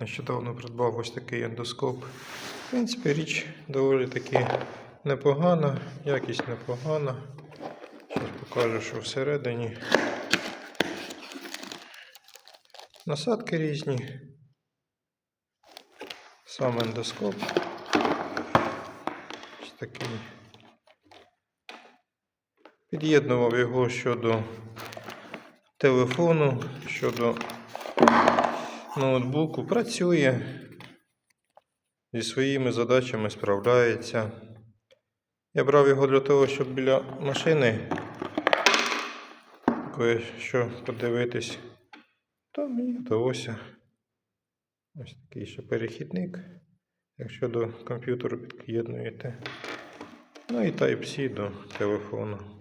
Нещодавно придбав ось такий ендоскоп. В принципі, річ доволі таки непогана, якість непогана. Зараз покажу, що всередині. Насадки різні. Сам ендоскоп. Ось такий. Під'єднував його щодо телефону, щодо ноутбуку. Працює. Зі своїми задачами справляється. Я брав його для того, щоб біля машини кое-що подивитись. То мені вдалося. Ось такий ще перехідник. Якщо до комп'ютеру під'єднуєте. Ну і Type-C до телефону.